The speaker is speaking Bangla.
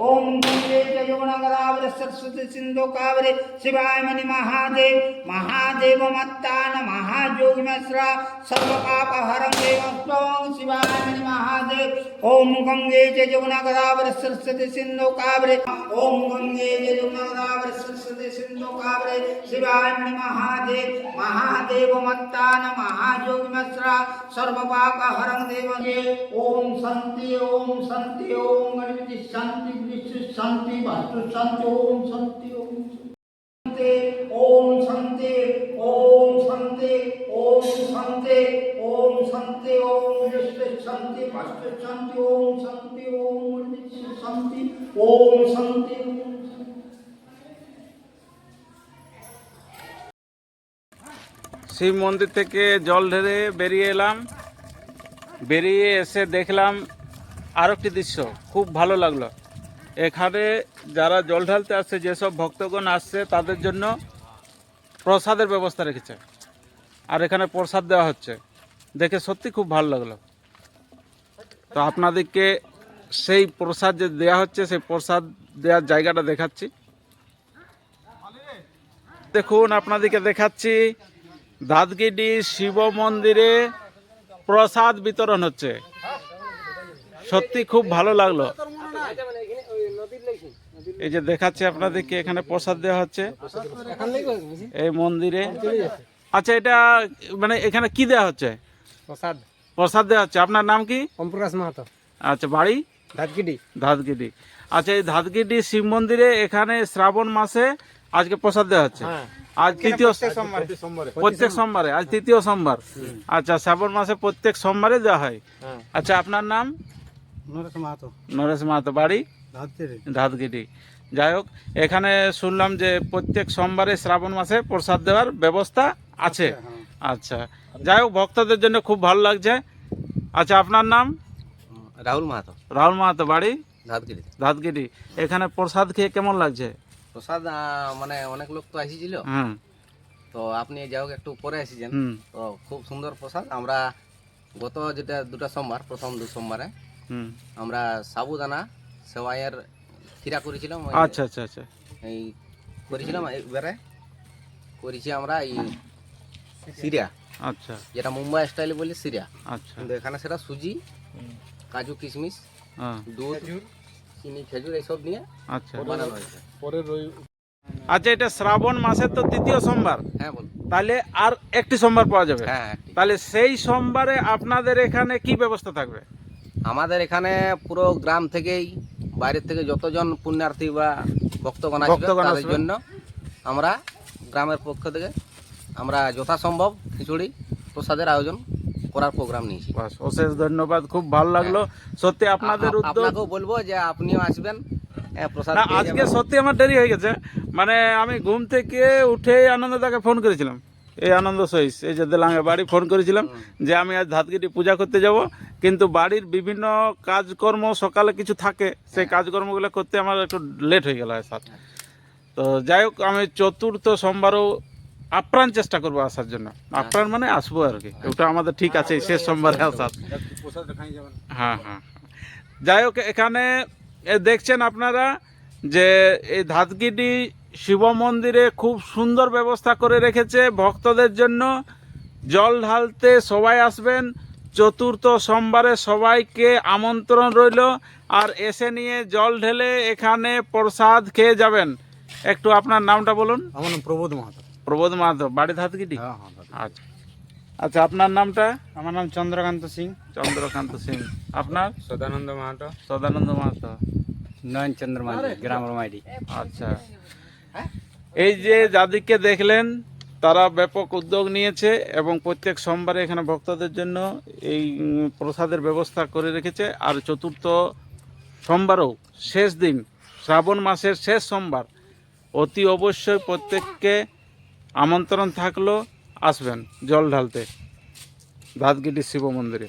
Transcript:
ओम गंगे यमुना सरस्वती सिंधु कावरे शिवाय मणि महादेव महादेव मत्तान महायोगी मिश्रा सर्व पाप हरं देव शिवाय मणि महादेव। ओम गंगे यमुना सरस्वती सिंधु कावरे, ओम गंगे यमुना सरस्वती सिंधु कावरे शिवाय मणि महादेव महादेव मत्तान महायोगी मिश्रा सर्व पाप हरं देव। ओम शांति ओम शांति, ओम गणपति शांति। विश्व शांति वास्तु शांति ओम शांति ओम शांति ओम शांति ओम शांति ओम शांति ओम शांति ओम विश्व शांति वास्तु शांति ओम शांति ओम विश्व शांति ओम शांति ओम शांति শিব মন্দির থেকে জল ঢেলে বেরিয়ে এলাম বেরিয়ে এসে দেখলাম আরও একটি দৃশ্য খুব ভালো লাগলো এখানে যারা জল ঢালতে আসছে, যেসব ভক্তগণ আসছে, তাদের জন্য প্রসাদের ব্যবস্থা রেখেছে। আর এখানে প্রসাদ দেওয়া হচ্ছে। দেখে সত্যি খুব ভালো লাগল। তো আপনাদেরকে সেই প্রসাদ যে দেওয়া হচ্ছে, সেই প্রসাদ দেওয়ার জায়গাটা দেখাচ্ছি। দেখুন, আপনাদেরকে দেখাচ্ছি দাদগিডি শিব মন্দিরে প্রসাদ বিতরণ হচ্ছে। সত্যি খুব ভালো লাগল। এই যে দেখাচ্ছি আপনাদেরকে এখানে প্রসাদ দেওয়া হচ্ছে। এই মন্দিরে। আচ্ছা এটা মানে এখানে কি দেওয়া হচ্ছে? প্রসাদ। প্রসাদ দেওয়া হচ্ছে। আপনার নাম কি? ওমপ্রকাশ মাহাতো। আচ্ছা বাড়ি? ধাতকিডি ধাদগিডি আচ্ছা এই ধাদগিডি শিব মন্দিরে এখানে শ্রাবণ মাসে আজকে প্রসাদ দেওয়া হচ্ছে। হ্যাঁ। আজ তৃতীয় সোমবারে। প্রত্যেক সোমবারে। আজ তৃতীয় সোমবার। আচ্ছা শ্রাবণ মাসে প্রত্যেক সোমবারে দেওয়া হয়। হ্যাঁ। আচ্ছা আপনার নাম? নরেশ মাহাতো। নরেশ মাহাতো বাড়ি? ধাতকিডি ধাতগিরি যাই হোক এখানে শুনলাম যে প্রত্যেক সোমবারে শ্রাবণ মাসে প্রসাদ দেওয়ার ব্যবস্থা আছে। আচ্ছা যাই হোক ভক্তদের জন্য খুব ভালো লাগছে। আচ্ছা আপনার নাম? রাহুল মাহাতো। রাহুল মাহাতো বাড়ি? ধাতগিরি ধাতগিরি এখানে প্রসাদ খেয়ে কেমন লাগছে? প্রসাদ মানে অনেক লোক তো এসেছিল তো আপনি যাই হোক একটু পরে এসেছেন তো খুব সুন্দর প্রসাদ। আমরা গত যেটা দুটা সোমবার প্রথম দু সোমবারে আমরা সাবুদানা সেওয়াইয়ের খিরা করেছিলাম ওই- আচ্ছা আচ্ছা আচ্ছা। এই করেছিলাম এবারে করেছি আমরা এই সিরিয়া। আচ্ছা। যেটা মুম্বাই স্টাইলে বলি সিরিয়া। আচ্ছা। কিন্তু এখানে সেটা সুজি কাজু কিশমিশ হ্যাঁ। দুধ চিনি খেজুর এইসব নিয়ে আচ্ছা। বানানো হয়েছে। আচ্ছা এটা শ্রাবণ মাসের তো তৃতীয় সোমবার। হ্যাঁ বলুন। তাহলে আর একটি সোমবার পাওয়া যাবে? হ্যাঁ হ্যাঁ তাহলে সেই সোমবারে আপনাদের এখানে কি ব্যবস্থা থাকবে? আমাদের এখানে পুরো গ্রাম থেকেই বাইরের থেকে যতজন পুণ্যার্থী বা ভক্তগণ আসবে তাদের জন্য আমরা গ্রামের পক্ষ থেকে আমরা যথাসম্ভব খিচুড়ি প্রসাদের আয়োজন করার প্রোগ্রাম নিয়েছি। বাস অশেষ ধন্যবাদ খুব ভালো লাগল। সত্যি আপনাদের আপনাকেও বলব যে আপনিও আসবেন হ্যাঁ, আজকে সত্যি আমার দেরি হয়ে গেছে। মানে আমি ঘুম থেকে উঠে আনন্দদাকে ফোন করেছিলাম। এই আনন্দ সহিস। এই যে দেলাঙ্গে বাড়ি ফোন করেছিলাম যে আমি আজ ধাতগিরি পূজা করতে যাব কিন্তু বাড়ির বিভিন্ন কাজকর্ম সকালে কিছু থাকে সেই কাজকর্মগুলো করতে আমার একটু লেট হয়ে গেল স্যার। তো যাই হোক আমি চতুর্থ সোমবারও আপ্রাণ চেষ্টা করব আসার জন্য। আপ্রাণ মানে আসব আর কি ওটা আমাদের ঠিক আছে শেষ সোমবারে আসার হ্যাঁ হ্যাঁ। যাই হোক এখানে এ দেখছেন আপনারা যে এই ধাতগিডি শিব মন্দিরে খুব সুন্দর ব্যবস্থা করে রেখেছে ভক্তদের জন্য। জল ঢালতে সবাই আসবেন। চতুর্থ সোমবারে সবাইকে আমন্ত্রণ রইল। আর এসে নিয়ে জল ঢেলে এখানে প্রসাদ খেয়ে যাবেন। একটু আপনার নামটা বলুন। আমার নাম প্রবোধ মাহাতো। প্রবোধ মাহাতো। বাড়ি ধাতগিডি হ্যাঁ হ্যাঁ আচ্ছা। আচ্ছা আপনার নামটা? আমার নাম চন্দ্রকান্ত সিং। চন্দ্রকান্ত সিং। আপনার? সদানন্দ মাহাতো। সদানন্দ মাহাতো। নয়ন চন্দ্র মাহাতো গ্রাম রমাইডি আচ্ছা। এই যে যাদেরকে দেখলেন, তারা ব্যাপক উদ্যোগ নিয়েছে এবং প্রত্যেক সোমবারে এখানে ভক্তদের জন্য এই প্রসাদের ব্যবস্থা করে রেখেছে। আর চতুর্থ সোমবারও শেষ দিন, শ্রাবণ মাসের শেষ সোমবার, অতি অবশ্যই প্রত্যেককে আমন্ত্রণ থাকল, আসবেন জল ঢালতে ধাতগিটি শিব মন্দিরে।